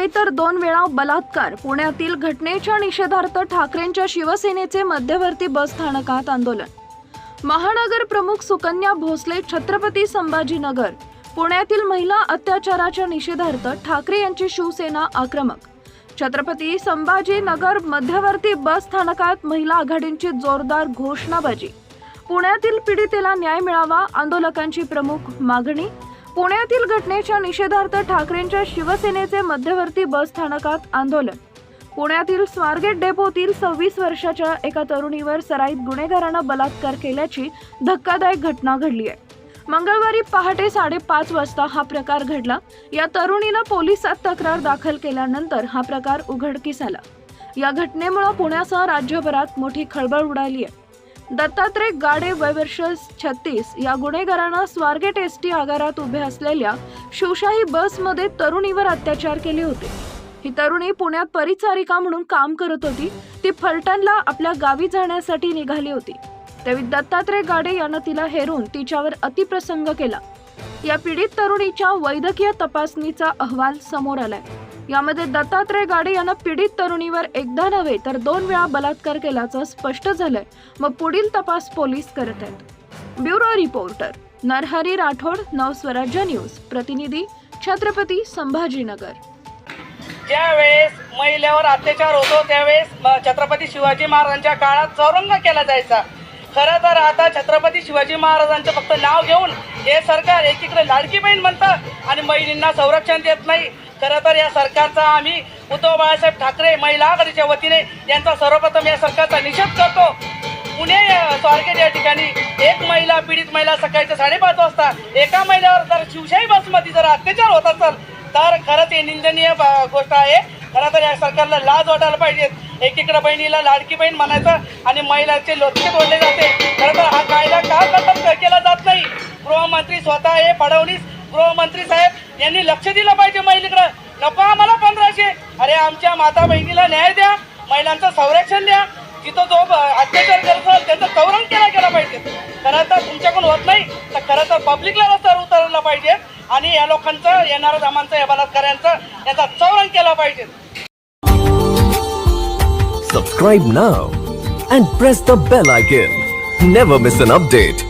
नव्हे तर दोन वेळा बलात्कार. पुण्यातील घटनेच्या निषेधार्थ ठाकरेंच्या शिवसेनेचे मध्यवर्ती बस स्थानकात आंदोलन. महानगर प्रमुख सुकन्या भोसले छत्रपती संभाजीनगर. पुण्यातील महिला अत्याचाराच्या निषेधार्थ ठाकरे यांची शिवसेना आक्रमक. छत्रपती संभाजीनगर मध्यवर्ती बस स्थानकात महिला आघाडींची जोरदार घोषणाबाजी. पुण्यातील पीडितेला न्याय मिळावा आंदोलकांची प्रमुख मागणी पुण्यातील घटनेच्या निषेधार्थ ठाकरेंच्या शिवसेनेचे मध्यवर्ती बस स्थानकात आंदोलन. पुण्यातील स्वारगेट डेपोतील सव्वीस वर्षाच्या एका तरुणीवर सराईत गुन्हेगारानं बलात्कार केल्याची धक्कादायक घटना घडली आहे. मंगळवारी पहाटे साडेपाच वाजता हा प्रकार घडला. या तरुणीनं पोलिसात तक्रार दाखल केल्यानंतर हा प्रकार उघडकीस आला. या घटनेमुळे पुण्यासह राज्यभरात मोठी खळबळ उडाली आहे. दत्तात्रय गाडे वयवर्ष छत्तीस या गुन्हेगारानं स्वारगेट एस टी आगारात उभे असलेल्या शिवशाही बसमध्ये तरुणीवर अत्याचार केले होते. ही तरुणी पुण्यात परिचारिका म्हणून काम करत होती. ती फलटणला आपल्या गावी जाण्यासाठी निघाली होती. त्यावेळी दत्तात्रय गाडे यानं तिला हेरून तिच्यावर अतिप्रसंग केला. या पीडित तरुणीच्या वैद्यकीय तपासणीचा अहवाल समोर आलाय. यामध्ये दत्तात्रय गाडे यानं पीडित तरुणीवर एकदा नव्हे तर दोन वेळा बलात्कार केल्याचं स्पष्ट झालंय. मग पुढील तपास पोलीस करत आहेत. Bureau reporter Narhari Rathod Navswarajya news. प्रतिनिधी छत्रपती संभाजीनगर. ज्यावेळेस महिलेवर अत्याचार होतो त्यावेळेस छत्रपती शिवाजी महाराजांच्या काळात चौरंग केला जायचा. खरं तर आता छत्रपती शिवाजी महाराजांचं फक्त नाव घेऊन हे सरकार एकीकडे लाडकी बहीण म्हणतं आणि महिलांना संरक्षण देत नाही. खरं तर या सरकारचा आम्ही उद्धव बाळासाहेब ठाकरे महिला आघाडीच्या वतीने यांचा सर्वप्रथम या सरकारचा निषेध करतो. पुणे स्वारगेट या ठिकाणी एक महिला पीडित महिला सकाळच्या साडेपाच वाजता एका महिलेवर जर शिवशाही बसमध्ये जर अत्याचार होत असेल तर खरंच हे निंदनीय गोष्ट आहे. खरं तर या सरकारला लाज वाटायला पाहिजेत. एकीकडे बहिणीला लाडकी बहीण म्हणायचं आणि महिलाचे लोटके तोडले जाते. खरं तर हा कायदा का खतम केला जात नाही? गृहमंत्री स्वतः हे फडणवीस गृहमंत्री साहेब यांनी लक्ष दिलं पाहिजे महिलेकडे. नको आम्हाला पंधराशे. अरे आमच्या माता बहिणीला न्याय द्या. महिलांचं संरक्षण द्या. तिथं जो अत्याचार करत असेल त्याचं चौरंग केला गेला पाहिजे. खरं तर तुमच्याकडून होत नाही तर खरं तर पब्लिकला रस्त्यावर उतरवलं पाहिजे. आणि या लोकांचं येणाऱ्या जमांचं या बलात्काऱ्यांचं याचा चौरंग केला पाहिजे. Subscribe now and press the bell icon never miss an update